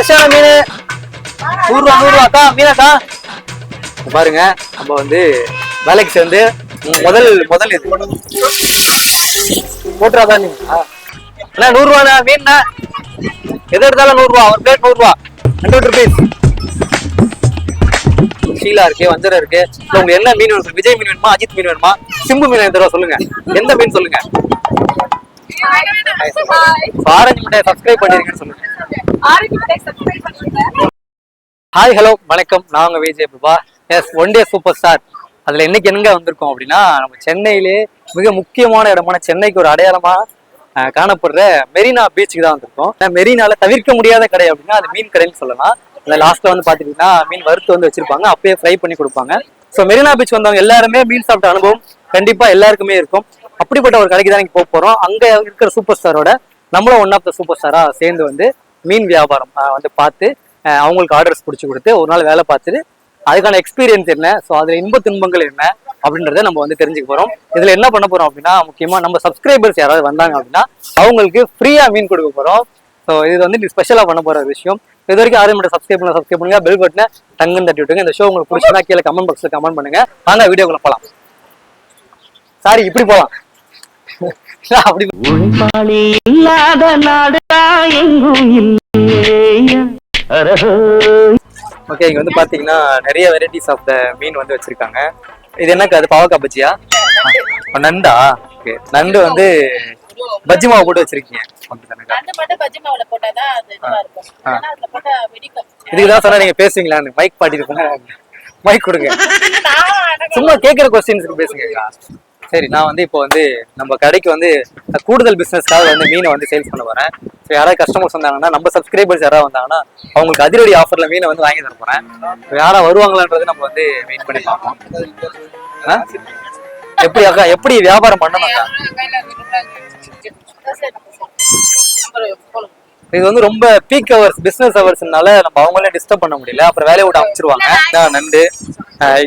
ஃப்ரெஷ்ஷான மீன். நூறுரூவா நூறுரூவாக்கா மீனாக்கா இங்க பாருங்க நம்ம வந்து வேலைக்கு சேர்ந்து முதல் முதல் இது. போட்டுறாதா நீ? அண்ணா நூறுரூவாண்ணா மீன்ண்ணா. எது எடுத்தாலும் நூறுரூவா ஒரு பிளேட் நூறுரூவா ஹண்ட்ரட் ருபீஸ் ஷீலா இருக்கு வஞ்சரம் இருக்கு. இல்ல உங்களுக்கு என்ன மீன் வேணும் விஜய் மீன் வேணுமா அஜித் மீன் வேணுமா? சிம்பு மீன் எந்த தடவை சொல்லுங்க. எந்த மீன் சொல்லுங்க? ஆரஞ்சு மிட்டாய் சப்ஸ்கிரைப் பண்ணிருக்கேன்னு சொல்லுங்க. ஹாய் ஹலோ வணக்கம். நான் உங்க Vijay Prabha. S one day super star அதுல இன்னைக்கு எங்க வந்திருக்கோம் அப்படின்னா நம்ம சென்னையிலே மிக முக்கியமான இடமான சென்னைக்கு ஒரு அடையாளமா காணப்படுற மெரினா பீச்சுக்கு தான் வந்திருக்கோம். மெரினால தவிர்க்க முடியாத கடை அப்படின்னா அது மீன் கடைன்னு சொல்லலாம். அந்த லாஸ்ட்ல வந்து பாத்தீங்கன்னா மீன் வறுத்து வந்து வச்சிருப்பாங்க. அப்பயே ஃப்ரை பண்ணி கொடுப்பாங்க. ஸோ மெரினா பீச் வந்தவங்க எல்லாருமே மீன் சாப்பிட்ட அனுபவம் கண்டிப்பா எல்லாருக்குமே இருக்கும். அப்படிப்பட்ட ஒரு கடைக்கு தான் போக போறோம். அங்க இருக்கிற சூப்பர் ஸ்டாரோட நம்மளும் ஒன் ஆஃப் த சூப்பர் ஸ்டாரா சேர்ந்து வந்து மீன் வியாபாரம் வந்து பார்த்து அவங்களுக்கு ஆர்டர்ஸ் பிடிச்சி கொடுத்து ஒரு நாள் வேலை பார்த்துட்டு அதுக்கான எக்ஸ்பீரியன்ஸ் என்ன? ஸோ அதுல இன்ப துன்பங்கள் என்ன? அப்படின்றத நம்ம வந்து தெரிஞ்சுக்க போறோம். இதுல என்ன பண்ண போறோம் அப்படின்னா முக்கியமா நம்ம சப்ஸ்கிரைபர்ஸ் யாராவது வந்தாங்க அப்படின்னா அவங்களுக்கு ஃப்ரீயா மீன் கொடுக்க போறோம். ஸோ இது வந்து ஸ்பெஷலா பண்ண போற விஷயம். இது வரைக்கும் யாரும் மட்டும் சப்ஸ்கிரைப் பண்ணல சப்ஸ்கிரைப் பண்ணுங்க. பெல் பட்டனை தங்கம் தட்டி விட்டுங்க இந்த ஷோ உங்களுக்கு பிடிச்சிருந்தா கீழே கமெண்ட் பாக்ஸில் கமெண்ட் பண்ணுங்க. வாங்க வீடியோக்குள்ள போகலாம் சாரி இப்படி போகலாம் அப்படி உழைப்பாளி இல்லாத நாடுடா எங்கும் ஓகே இங்க வந்து பாத்தீங்கன்னா நிறைய வெரைட்டிஸ் ஆஃப் த மீன் வந்து வச்சிருக்காங்க. இது என்னக்கா அது பாவக்காய் பஜ்ஜியா? நண்டா? ஓகே நண்டு வந்து பஜ்ஜி மாவு போட்டு வச்சிருக்கீங்க. அப்படிதானக்கா? நண்டு மட்டும் பஜ்ஜி மாவுல போட்டாதான் அது இதுவா இருக்கும். ஆ. ஆனா அதுல போட்டா வெடிக்கும். இதுக்கு தான் சொன்னா நீங்க பேசுவீங்களான்னு. மைக் பாட்டிருப்பேன் மைக் கொடுங்க. சும்மா கேட்குற கொஸ்டின்ஸ்க்கு பேசுங்கக்கா சரி நான் வந்து இப்போ வந்து நம்ம கடைக்கு வந்து கூடுதல் பிஸ்னஸ்க்காக வந்து மீனை வந்து சேல்ஸ் பண்ண போறேன் ஸோ யாராவது கஸ்டமர்ஸ் வந்தாங்கன்னா நம்ம சப்ஸ்கிரைபர்ஸ் யாராவது வந்தாங்கன்னா அவங்களுக்கு அதிரடி ஆஃபர்ல மீனை வந்து வாங்கி தர போறேன் யாரா வருவாங்களான்றது நம்ம வந்து வெயிட் பண்ணி பார்ப்போம் ஆ? எப்படி அக்கா எப்படி வியாபாரம் பண்ணணும்க்கா இது வந்து ரொம்ப பீக் ஹவர்ஸ் பிசினஸ் ஹவர்ஸ்னால நம்ம அவங்களே டிஸ்டர்ப் பண்ண முடியல. அப்புறம் வேலையை விட்டு அமைச்சிருவாங்க. இதான் நண்டு.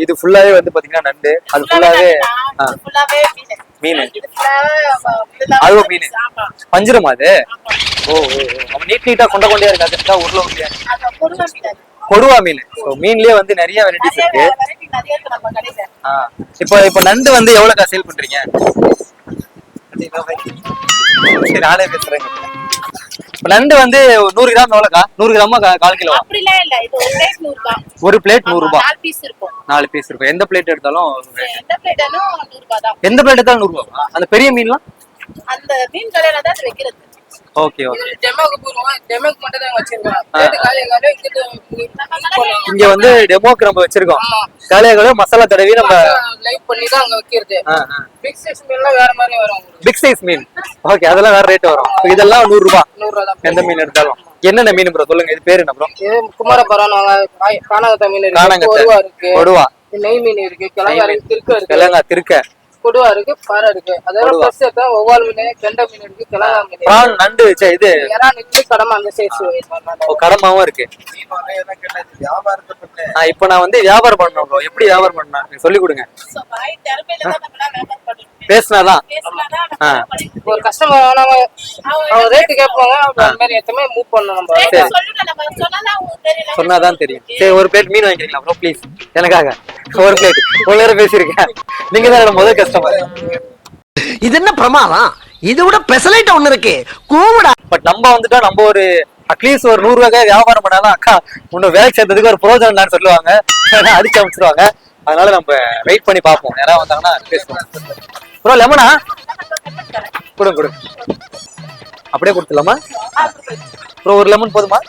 இது ஃபுல்லாவே வந்து பாத்தீங்கன்னா நண்டு. அது ஃபுல்லாவே மீனு. அதுவும் மீன். பஞ்சிரமா அது? ஓ ஓ நீட் நீட்டா கொண்ட கொண்டே இருக்காது இருக்கா. உருளை அது கொடுவா மீன். ஸோ மீன்லயே வந்து நிறைய வெரைட்டிஸ் இருக்கு. இப்போ இப்போ நண்டு வந்து எவ்வளோக்கா சேல் பண்றீங்க? சரி நானே பேசுறேன். இப்போ நண்டு வந்து நூறு கிராம் எவ்வளோக்கா நூறு கிராமா கால் கிலோ அப்படிலாம் இல்ல இது ஒரு plate நூறு ரூபாய். ஒரு பிளேட் நூறு ரூபாய் நாலு piece இருக்கும். நாலு பீஸ் இருக்கும். எந்த பிளேட் எடுத்தாலும் எந்த ஆனாலும் நூறு ரூபாய் தான். எந்த பிளேட் எடுத்தாலும் நூறு ரூபாய் அந்த பெரிய மீன்லாம்? அந்த மீன் கடையில தான் வைக்கிறது. Okay okay. டெமோக்கு டெமோக்கு மட்டும் தான் வச்சிருக்கோம். இங்க வந்து டெமோக்கு நம்ம வச்சிருக்கோம். காலையாக மசாலா தடவி நம்ம லைட் பண்ணி தான் அங்க வைக்கிறது. ஆ, ஆ. பிக் சைஸ் மீன்லாம் வேற மாதிரி வரும் பிக் சைஸ் மீன் ஓகே அதெல்லாம் வேற ரேட் வரும். இதெல்லாம் நூறு ரூபாய் நூறு ரூபா தான். எந்த மீன் எடுத்தாலும். என்னென்ன மீன் ப்ரோ சொல்லுங்க இது பேரு என்ன ப்ரோ இது குமாரபுரம் காணாங்கத்த மீன் இருக்கு. காணாங்கத்தை. கொடுவா நெய் மீன் இருக்கு. கிழங்கா திருக்க இருக்கு. கிழங்கா திருக்க. கொடுவா இருக்கு பாறை இருக்கு அதோட. ஃப்ரெஷ் எடுத்தா ஒவ்வால் மீன் கெண்டை மீன் இருக்கு கிழங்கா மீன் பிரான் நண்டு ச்சே, இது. எறா நெட்டு கடமை அந்த சைஸ் ஓ, கடமாவும் இருக்கு. இப்போ நான் வந்து வியாபாரம் பண்ணணும் எப்படி வியாபாரம் நீங்க சொல்லி கொடுங்க. தான். பேசினாதான். ஒரு கஸ்டமர் நம்ம அவங்க ரேட்டு கேட்பாங்க அப்புறம் அந்த மாதிரி எத்தமே மூவ் பண்ணணும் நம்ம? சொன்னாதான் உங்களுக்கு தெரியல. சொன்னாதான் தெரியும். சரி ஒரு பிளேட் மீன் வாங்கிக்கிறீங்களா ப்ரோ ப்ளீஸ் எனக்காக. ஒரு பிளேட் ஒரு நேரம் பேசியிருக்கேன். நீங்க தான் என்னோட முதல் கஸ்டமர் இது என்ன பிரமாதம்? இது விட பெசலைட் ஒண்ணு இருக்கு. கூவிடா. பட் நம்ம வந்துட்டா நம்ம ஒரு அட்லீஸ்ட் ஒரு நூறு ரூபாய் வியாபாரம் பண்ணாலும் அக்கா இன்னும் வேலைக்கு சேர்த்ததுக்கு ஒரு பிரோஜனம் இல்லைன்னு சொல்லுவாங்க. அடிச்சு அமைச்சிருவாங்க. அதனால நம்ம வெயிட் பண்ணி பார்ப்போம். யாராவது வந்தாங்கன்னா பேசுவோம் ப்ரோ லெமனா கொடுங்க கொடுங்க அப்படியே கொடுத்துலாமா ப்ரோ ஒரு லெமன் போதுமா?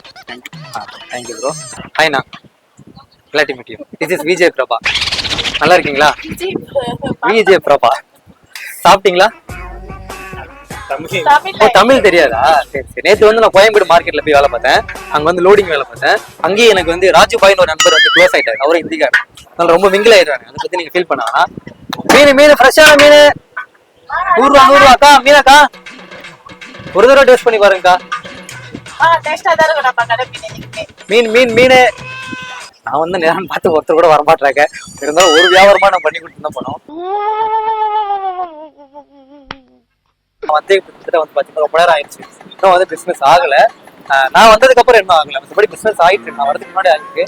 Thank you bro ஹைனா glad to meet you this is Vijay Prabha நல்லா இருக்கீங்களா? விஜய் பிரபா சாப்பிட்டீங்களா? தமிழ் தெரியாதா? சரி சரி. நேற்று வந்து நான் கோயம்பேடு மார்க்கெட்ல போய் வேலை பார்த்தேன். அங்க வந்து லோடிங் வேலை பார்த்தேன். அங்கேயே எனக்கு வந்து ராஜுபாய்னு ஒரு நண்பர் வந்து க்ளோஸ் ஆயிட்டாரு. அவரும் ஹிந்திக்காரர். அதனால ரொம்ப மிங்கிள் ஆயிடுறாங்க அதை பத்தி நீங்க ஃபீல் பண்ண மீன் மீன் ஃப்ரெஷ்ஷான மீன். நூறு ரூபா நூறு ரூபாக்கா மீனாக்கா. ஒரு தடவை டேஸ்ட் பண்ணி பாருங்கக்கா. மீன். மீன் மீன் நான் வந்து நேரம் பார்த்து ஒருத்தர் கூட வரமாட்டாங்க இருந்தாலும் ஒரு வியாபாரமா நான் பண்ணி கொடுத்து தான் போனோம் வந்து கிட்டத்தட்ட வந்து பாத்தீங்கன்னா ரொம்ப நேரம் ஆயிடுச்சு. இன்னும் வந்து பிசினஸ் ஆகல. நான் வந்ததுக்கு அப்புறம் என்ன ஆகல. மற்றபடி பிசினஸ் ஆயிட்டு நான் வரதுக்கு முன்னாடி ஆயிருக்கு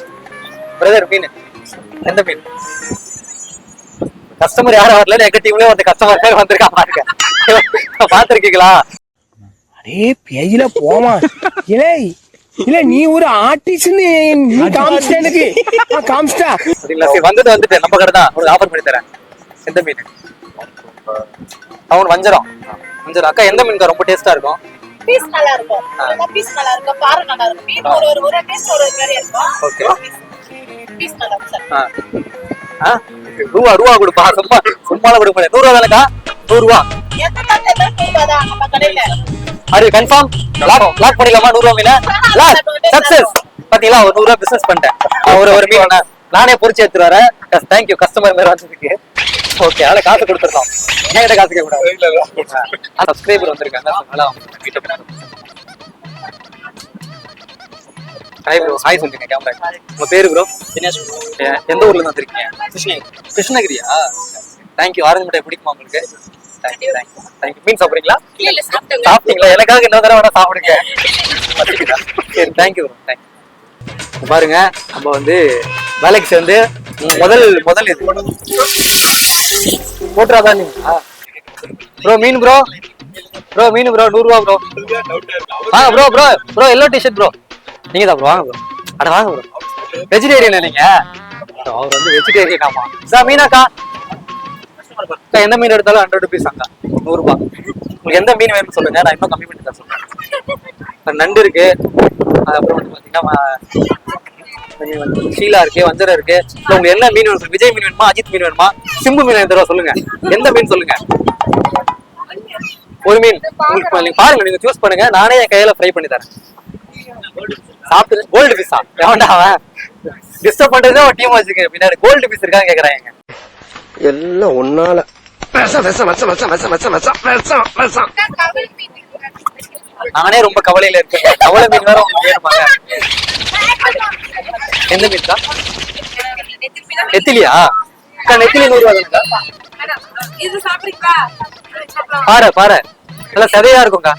பிரதர் மீன். எந்த மீன்? கஸ்டமர் யாரும் வரல எங்க டீம்லயே ஒரு கஸ்டமர் பேர் வந்திருக்கா பாருங்க. பாத்திருக்கீங்களா அடே பேஜில போமா. இல்லை இல்ல நீ ஒரு ஆர்டிஸ்ட்னு நீ காமிச்சிட்ட எனக்கு. ஆ, காமிச்சிட்டா. அப்படிங்களா சரி வந்தது வந்துட்டு நம்ம கடை தான் ஒரு ஆஃபர் பண்ணி தரேன் எந்த மீன்? அவன் வஞ்சரம். வஞ்சரம். அக்கா எந்த மீன்க்கா? ரொம்ப டேஸ்டா இருக்கும். பீஸ் நல்லா இருக்கும். பீஸ் நல்லா இருக்கும். பாறை நல்லா இருக்கும். மீன் ஒரு ஒரு ஒரு டேஸ்ட் ஒரு ஒரு மாதிரி இருக்கும் Okay. பீஸ் நல்லா இருக்கும் சார் ஆ. ரூபா ரூபா கொடுப்பா. சும்மா சும்மாலாம் கொடுக்க முடியாது நூறு ரூபா தானேக்கா? நூறு ரூபா. அது கன்ஃபார்ம் லாக் லாக் பண்ணிடலாமா நூறு ரூபா மீன? லாக் சக்சஸ் பாத்தீங்களா? ஒரு நூறு ரூபா பிசினஸ் பண்ணிட்டேன். ஒரு ஒரு மீன் நானே பொறிச்சு எடுத்துட்டு வரேன். தேங்க்யூ கஸ்டமர் மேல வந்ததுக்கு ஓகே அதனால காசு கொடுத்துருக்கோம் என்கிட்ட காசு கேட்க கூடாது சப்ஸ்கிரைபர் வந்திருக்காங்க. ஹாய் ப்ரோ ஹாய் சொல்லுங்க கேமரா உங்க பேரு ப்ரோ தினேஷ் எந்த ஊர்ல இருந்து வந்திருக்கீங்க? கிருஷ்ணகிரி. கிருஷ்ணகிரியா? தேங்க்யூ ஆரஞ்சு மிட்டாய் பிடிக்குமா உங்களுக்கு? தேங்க்யூ தேங்க்யூ தேங்க்யூ மீன் சாப்பிடுறீங்களா? சாப்பிட்டீங்களா? எனக்காக இன்னொரு தடவை வேணா சாப்பிடுங்க? சரி தேங்க்யூ ப்ரோ தேங்க்யூ பாருங்க நம்ம வந்து வேலைக்கு சேர்ந்து முதல் முதல் இது. போட்டுறாதான் நீங்க ப்ரோ மீன் ப்ரோ ப்ரோ மீன் ப்ரோ நூறுரூவா ப்ரோ வாங்க bro bro bro yellow T-shirt bro நீங்க தான் வாங்க ப்ரோ அட வாங்க ப்ரோ வெஜிடேரியன் நீங்க? அவர் வந்து வெஜிடேரியன் ஆமா. சார் மீனாக்கா? எந்த மீன் எடுத்தாலும் ஹண்ட்ரட் ருபீஸ் அக்கா. நூறுரூபா உங்களுக்கு எந்த மீன் வேணும்னு சொல்லுங்க நான் இன்னும் கம்மி பண்ணி தான் சொல்றேன். நண்டு இருக்கு. அதுக்கப்புறம் வந்து பாத்தீங்கன்னா ஷீலா இருக்கு வஞ்சரம் இருக்கு. இல்ல உங்களுக்கு என்ன மீன் வேணும் விஜய் மீன் வேணுமா? அஜித் மீன் வேணுமா? சிம்பு மீன் எந்த தடவை சொல்லுங்க. எந்த மீன் சொல்லுங்க? ஒரு மீன். உங்களுக்கு பாருங்க நீங்க சூஸ் பண்ணுங்க. நானே என் கையில ஃப்ரை பண்ணி தரேன். சாப்பிட்டு கோல்டு பீஸா எவன்டா டிஸ்டர்ப் பண்றதுக்கு ஒரு டீம் வச்சிருக்கேன். பின்னாடி கோல்டு பீஸ் இருக்கான்னு கேக்குறாங்க எல்லாம் ஒன்னால. நானே ரொம்ப கவலையில இருக்கேன். கவலை மீன் வேற உங்களுக்கு வேணுமாங்க எந்த மீன் தான் நெத்திலியா? அக்கா நெத்திலி நூறு ரூபா பாரு பாரு. நல்லா சதையா இருக்கும்க்கா.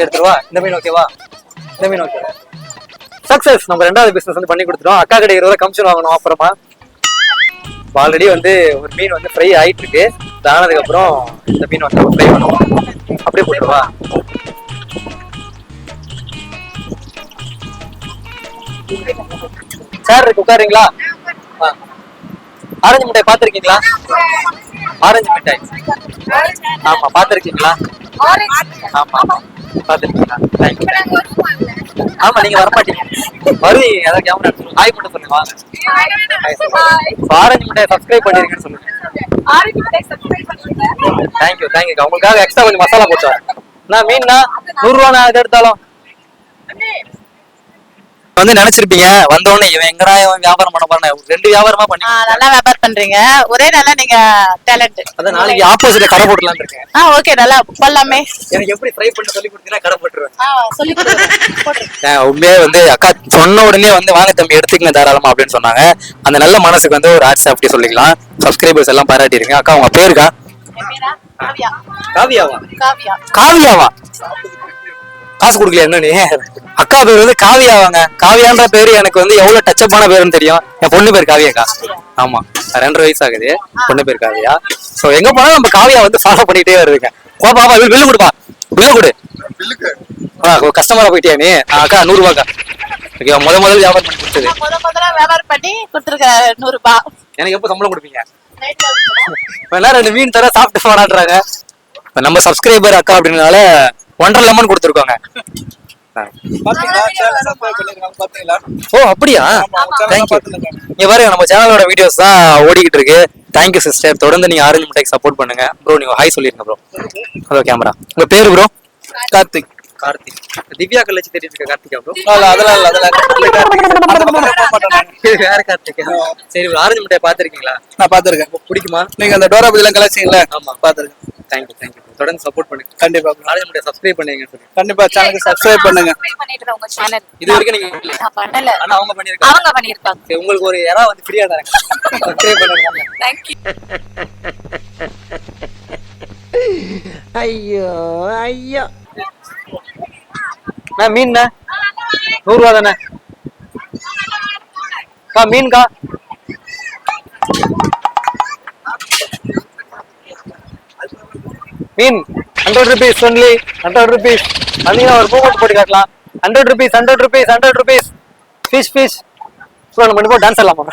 எடுத்துருவா இந்த மீன் ஓகேவா இந்த மீன் ஓகே சக்சஸ் நம்ம ரெண்டாவது பிசினஸ் வந்து பண்ணி கொடுத்துட்டோம். அக்கா கிட்ட இருபது கமிஷன் வாங்கணும் அப்புறமா. ஆல்ரெடி வந்து ஒரு மீன் வந்து ஃப்ரை ஆயிட்டு இருக்கு. இது ஆனதுக்கு அப்புறம் இந்த மீன் வந்து ஃப்ரை பண்ணுவோம். அப்படியே போட்டுருவா சார் இருக்கு உட்காருங்களா. ஆரஞ்சு மிட்டாய் பாத்திருக்கீங்களா ஆரஞ்சு மிட்டாய். ஆமா பாத்திருக்கீங்களா ஆமா பாத்திருக்கீங்களா you. ஆமா நீங்க வரமாட்டீங்க. வருவீங்க ஏதாவது கேமரா ஹாய் மட்டும் சொல்லுங்க வாங்க. ஆரஞ்சு மிட்டாய் சப்ஸ்கிரைப் பண்ணிருக்கேன்னு சொல்லுங்க. தேங்க்யூ தேங்க்யூ உங்களுக்காக எக்ஸ்ட்ரா கொஞ்சம் மசாலா போட்டு நான் மீன்னா நூறு ரூபா நான் எது எடுத்தாலும். வந்து நினைச்சிருப்பீங்க. வந்த உடனே இவன் எங்கடா இவன் வியாபாரம் பண்ண போறேன் ரெண்டு வியாபாரமா பண்ணி நல்லா வியாபாரம் பண்றீங்க. ஒரே நல்லா நீங்க டேலண்ட் அதான் நாளைக்கு ஆப்போசிட்ல கடை போட்டுலான்னு இருக்கேன். ஆ ஓகே நல்லா பண்ணலாமே எனக்கு எப்படி ஃப்ரை பண்ண சொல்லி கொடுத்தீங்கன்னா கடை போட்டுருவேன். ஆ சொல்லி. நான் உண்மையே வந்து அக்கா சொன்ன உடனே வந்து வாங்க தம்பி எடுத்துக்கங்க தாராளமா அப்படின்னு சொன்னாங்க. அந்த நல்ல மனசுக்கு வந்து ஒரு ஆட்ஸ் அப்படி சொல்லிக்கலாம். சப்ஸ்கிரைபர்ஸ் எல்லாம் பாராட்டிருங்க அக்கா உங்க பேருக்கா காவியாவா? காவியா. காவியாவா? காசு கொடுக்கல என்ன நீ? அக்கா பேர் வந்து காவியாவாங்க காவியான்ற பேரு எனக்கு வந்து எவ்வளவு டச்சப்பான பேருன்னு தெரியும். என் பொண்ணு பேர் காவியாக்கா. ஆமா ரெண்டரை வயசு ஆகுது பொண்ணு பேர் காவியா. சோ எங்க போனாலும் நம்ம காவியா வந்து ஃபாலோ பண்ணிட்டே வருதுங்க. போ பாப்பா பில்லு கொடுப்பா. பில்லு கொடு. ஆ கஸ்டமரா போயிட்டியா நீ? அக்கா நூறு ரூபாக்கா ஓகே முத முதல் வியாபாரம் பண்ணி கொடுத்தது. முத முதல்ல வியாபாரம் பண்ணி கொடுத்துருக்க நூறு ரூபாய் எனக்கு எப்போ சம்பளம் கொடுப்பீங்க? வேணா ரெண்டு மீன் தர சாப்பிட்டு போனான்றாங்க நம்ம சப்ஸ்கிரைபர் அக்கா அப்படின்றனால ஒன்றரை லெமன் கொடுத்துருக்கோங்க. ஆ. ஓ அப்படியா? தேங்க்யூ இங்க பாருங்க நம்ம சேனலோட வீடியோஸ் தான் ஓடிக்கிட்டு இருக்கு. தேங்க்யூ சிஸ்டர் தொடர்ந்து நீங்க ஆரஞ்சு மிட்டாய்க்கு சப்போர்ட் பண்ணுங்க. ப்ரோ நீங்க ஹாய் சொல்லிருங்க ப்ரோ ஹலோ கேமரா உங்க பேரு ப்ரோ கார்த்திக். கார்த்திக். திவ்யா கல்லச்சி தெரியுது இருக்க கார்த்திகா ப்ரோ அதெல்லாம் இல்ல அதெல்லாம் வேற கார்த்திகா. சரி ஒரு ஆரஞ்சு மிட்டாய் பாத்திருக்கீங்களா நான் பாத்துருக்கேன் பிடிக்குமா? நீங்க அந்த டோரா பத்தி எல்லாம் கலாச்சிங்களா ஆமா பாத்துருக்கேன் தேங்க்யூ தேங்க்யூ தொடர்ந்து சப்போர்ட் பண்ணுங்க. கண்டிப்பா ஆரஞ்சு மிட்டாய் சப்ஸ்கிரைப் பண்ணுங்க கண்டிப்பா சேனலுக்கு சப்ஸ்கிரைப் பண்ணுங்க. பண்ணிட்டு உங்க சேனல் இது வரைக்கும் நீங்க பண்ணல. ஆனா அவங்க பண்ணிருக்காங்க. அவங்க பண்ணிருக்காங்க. சரி, உங்களுக்கு ஒரு யாரா வந்து ஃப்ரீயா தரேன் சப்ஸ்கிரைப் பண்ணுங்க. தேங்க்யூ ஐயோ ஐயோ. அண்ணா மீன்ண்ணா? நூறுரூவா தானே? அக்கா மீன்க்கா மீன் hundred rupees only hundred rupees வந்தீங்கன்னா ஒரு மூமெண்ட் போட்டு காட்டலாம். Hundred rupees hundred rupees hundred rupees fish fish so நம்ம இப்போ டான்ஸ் ஆடலாமா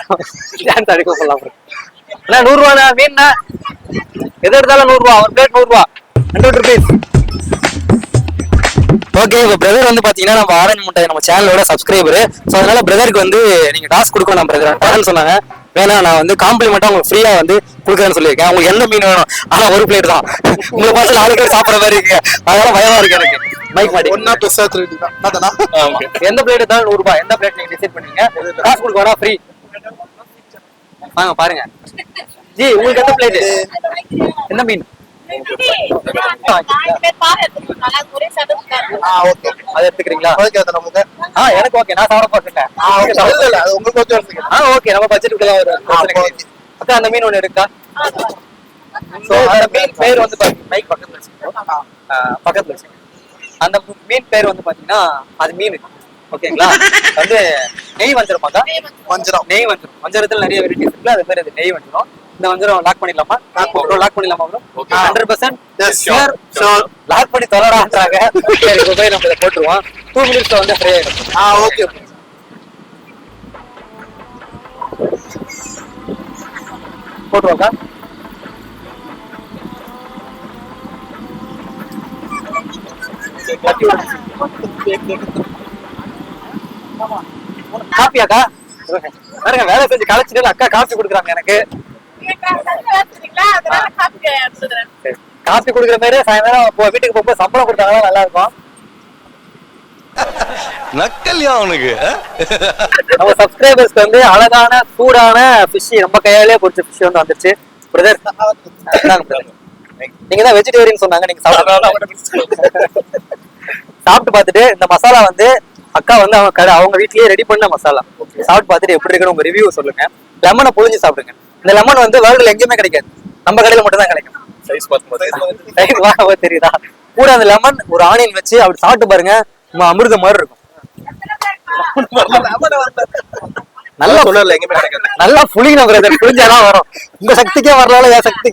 டான்ஸ் அடிக்க போடலாம் அண்ணா நூறுரூவாண்ணா மீன்ண்ணா. எது எடுத்தாலும் நூறுரூவா ஒரு பிளேட் நூறுரூவா ஹண்ட்ரட் ருபீஸ் ஓகே இப்போ பிரதர் வந்து பாத்தீங்கன்னா நம்ம ஆரஞ்சு முட்டை நம்ம சேனலோட சப்ஸ்கிரைபர் ஸோ அதனால பிரதருக்கு வந்து நீங்க டாஸ்க் கொடுக்கணும் நம்ம பிரதர் தரேன்னு சொன்னாங்க. வேணா நான் வந்து காம்ப்ளிமெண்ட்டாக உங்களுக்கு ஃப்ரீயா வந்து கொடுக்குறேன்னு சொல்லியிருக்கேன். உங்களுக்கு எந்த மீன் வேணும்? ஆனா ஒரு பிளேட் தான். உங்களை பார்த்து நாலு பேர் சாப்பிட்ற மாதிரி இருக்கு. அதனால பயமா இருக்கு எனக்கு. மைக் மாட்டி. ஒன்னா பெருசா திருடி. தான் எந்த பிளேட் இருந்தாலும் நூறு ரூபாய். எந்த பிளேட் நீங்க டிசைட் பண்ணீங்க? காசு கொடுக்க வேணா ஃப்ரீ வாங்க பாருங்க. ஜி உங்களுக்கு எந்த பிளேட் எந்த மீன்? ஓகே. அதை எடுத்துக்கிறீங்களா? ஓகே நமக்கு. ஆ எனக்கு ஓகே. நான் சாப்பிட போட்டுட்டேன் ஆ ஓகே. இல்ல இல்ல அது உங்களுக்கு ஓகே எடுத்துக்க ஆ ஓகே. நம்ம பட்ஜெட்டுக்குள்ள. அக்கா அந்த மீன் ஒண்ணு இருக்கா சோ அந்த மீன் பேர் வந்து பாத்தீங்கன்னா மைக் பக்கத்துல வச்சுக்கோ. பக்கத்துல வச்சுக்கோ. அந்த மீன் பேர் வந்து பாத்தீங்கன்னா அது மீன் ஓகேங்களா? வந்து நெய் வஞ்சிரம் நெய் வஞ்சிரம். வஞ்சரத்துல நிறைய வெரைட்டிஸ் இருக்குல்ல அது பேர் அது நெய் வஞ்சிரம். இந்த வஞ்சரம் லாக் பண்ணிடலாமா? ப்ரோ லாக் பண்ணிடலாமா ப்ரோ ஹண்ட்ரட் பர்சன்ட். லாக் பண்ணி தொலைடான்றாங்க சரி இப்போ போய் நம்ம இதை போட்டுருவோம் டூ மினிட்ஸ்ல வந்து ஃப்ரீ ஆயிடும். ஆ ஓகே போட்டுருவாக்கா காப்பியாக்கா பாருங்க வேலை செஞ்சு களைச்சிட்டு அக்கா காப்பி கொடுக்குறாங்க எனக்கு. காசு கொடுக்குற மாதிரி சாயந்தரம் போ- வீட்டுக்கு போகும்போது சம்பளம் கொடுத்தாங்கன்னா நல்லா இருக்கும் நக்கல்யா அவனுக்கு நம்ம சப்ஸ்கிரைபர்ஸ்க்கு வந்து அழகான சூடான ஃபிஷ் நம்ம கையாலே பொரிச்ச ஃபிஷ் வந்து வந்துருச்சு. பிரதர் நீங்க தான் வெஜிடேரியன் சொன்னாங்க நீங்க சாப்பிட்டு பார்த்துட்டு இந்த மசாலா வந்து அக்கா வந்து அவங்க கடை அவங்க வீட்லயே ரெடி பண்ண மசாலா. சாப்பிட்டு பார்த்துட்டு எப்படி இருக்குன்னு உங்க ரிவ்யூ சொல்லுங்க. லெமனை புழிஞ்சு சாப்பிடுங்க. இந்த லெமன் வந்து வேர்ல்டுல எங்கேயுமே கிடைக்காது. நம்ம கடையில மட்டும் தான் கிடைக்கும் சைஸ் வாங்க தெரியுதா? கூட அந்த லெமன் ஒரு ஆனியன் வச்சு அப்படி சாப்பிட்டு பாருங்க சும்மா அமிர்தம் மாதிரி இருக்கும். நல்லா சொல்லல எங்கேயுமே கிடைக்காது. நல்லா புளிக்கணும் பிரதர் புளிஞ்சாதான் வரும். உங்க சக்திக்கே வரலால என் சக்தி.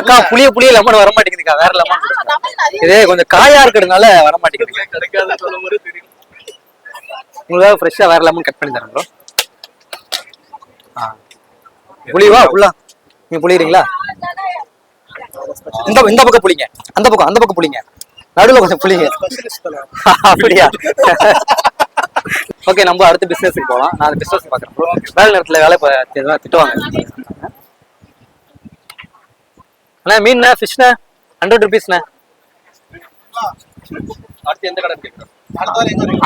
அக்கா புளிய புளிய லெமன் வர மாட்டேங்குதுக்கா வேற லெமன் இதே கொஞ்சம் காயா இருக்கிறதுனால வர மாட்டேங்குது கிடைக்காது சொல்லும் போது தெரியும். உங்களுக்கு ஃப்ரெஷ்ஷா வேற லெமன் கட் பண்ணி தரேன் ப்ரோ புளிவா? ஃபுல்லா நீங்க புளியறீங்களா? இந்த இந்த பக்கம் புளிங்க. அந்த பக்கம் அந்த பக்கம் புளிங்க. நடுவுல கொஞ்சம் புளிங்க. அப்படியா? ஓகே நம்ம அடுத்த பிசினஸ்க்கு போலாம். நான் அந்த பிசினஸ் பாக்குறேன் ப்ரோ வேலை நேரத்துல வேலை திட்டுவாங்க. அண்ணா மீன் ஃபிஷ்ண்ணா ஹண்ட்ரட் ருபீஸ்ண்ணா அடுத்து எந்த கடை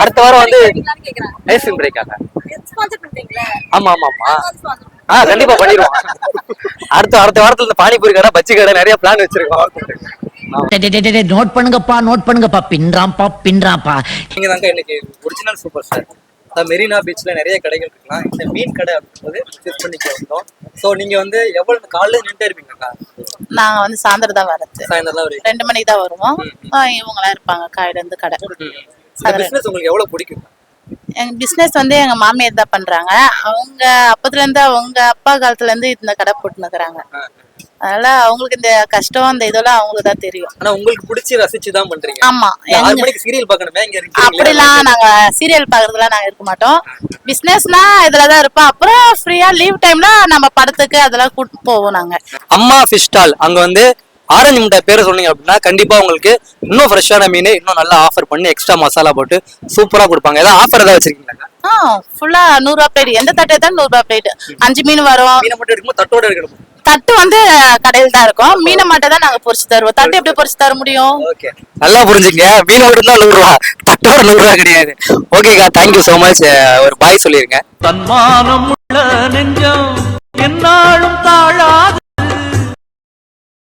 அடுத்த வாரம் வந்து. ஐஸ்கிரீம் பண்றீங்களா? ஆமா ஆமா ஆமா. ஸ்பான்சர் ஆ கண்டிப்பா பண்ணிடுவோம். அடுத்த அடுத்த வாரத்துல இந்த பானிபூரி கடை பஜ்ஜி கடை நிறைய பிளான் வச்சிருக்கோம். நோட் பண்ணுங்கப்பா நோட் பண்ணுங்கப்பா. பின்றாம்பா பின்றாம்பா நீங்க தாங்க இன்னைக்கு ஒரிஜினல் சூப்பர் ஸ்டார் மெரினா பீச்ல நிறைய கடைகள் இருக்கலாம். இந்த மீன் கடை அப்படின்றது சூஸ் பண்ணிக்க வந்தோம். சோ நீங்க வந்து எவ்வளவு காலைல நின்றுட்டே இருப்பீங்கக்கா? நாங்க வந்து சாயந்தரம் தான் வரது. சாயந்தரம் ஒரு ரெண்டு மணிக்கு தான் வருவோம். இவங்க எல்லாம் இருப்பாங்க காலையில இருந்து கடை. இந்த பிசினஸ் உங்களுக்கு எவ்வளவு பிடிக்கும் எங்க பிசினஸ் வந்து எங்க மாமியார் தான் பண்றாங்க. அவங்க அப்பத்துல இருந்து அவங்க அப்பா காலத்துல இருந்து இந்த கடை போட்டுனுக்குறாங்க அதனால அவங்களுக்கு இந்த கஷ்டம் இந்த இதெல்லாம் அவங்களுக்கு தான் தெரியும். ஆனா உங்களுக்கு பிடிச்சி ரசிச்சு தான் பண்றீங்க. ஆமா. சீரியல் பார்க்கணுமே இங்க? அப்படிலாம் நாங்க சீரியல் பாக்குறதுலாம் நாங்க இருக்க மாட்டோம். பிசினஸ்னா இதுலதான் இருப்போம். அப்புறம் ஃப்ரீயா லீவ் டைம்ல நம்ம படத்துக்கு அதெல்லாம் கூட்டு போவோம் நாங்க. அம்மா ஃபிஷ் ஸ்டால் அங்க வந்து ஆரஞ்சு முட்டை பேரை சொன்னீங்க அப்படின்னா கண்டிப்பா உங்களுக்கு இன்னும் ஃப்ரெஷ்ஷான மீன் இன்னும் நல்லா ஆஃபர் பண்ணி எக்ஸ்ட்ரா மசாலா போட்டு சூப்பரா கொடுப்பாங்க. ஏதாவது ஆஃபர் ஏதாவது வச்சிருக்கீங்களா ஆ ஃபுல்லா நூறு ரூபா பிளேட் எந்த தட்டு தான் நூறு ரூபா பிளேட் அஞ்சு மீன் வரும். மீனை மட்டும் எடுக்கும்போது தட்டோட எடுக்கணும் தட்டு வந்து கடையில் தான் இருக்கும். மீனை மட்டும் தான் நாங்க பொரிச்சு தருவோம். தட்டு எப்படி பொரிச்சு தர முடியும்? ஓகே நல்லா புரிஞ்சுங்க. மீன் மட்டும் தான் நூறு ரூபா தட்டோட நூறு ரூபா கிடையாது ஓகேக்கா தேங்க்யூ ஸோ மச் ஒரு பாய் சொல்லிருங்க. தன்மானம் உள்ள நெஞ்சம் என்னாலும் தாழாது.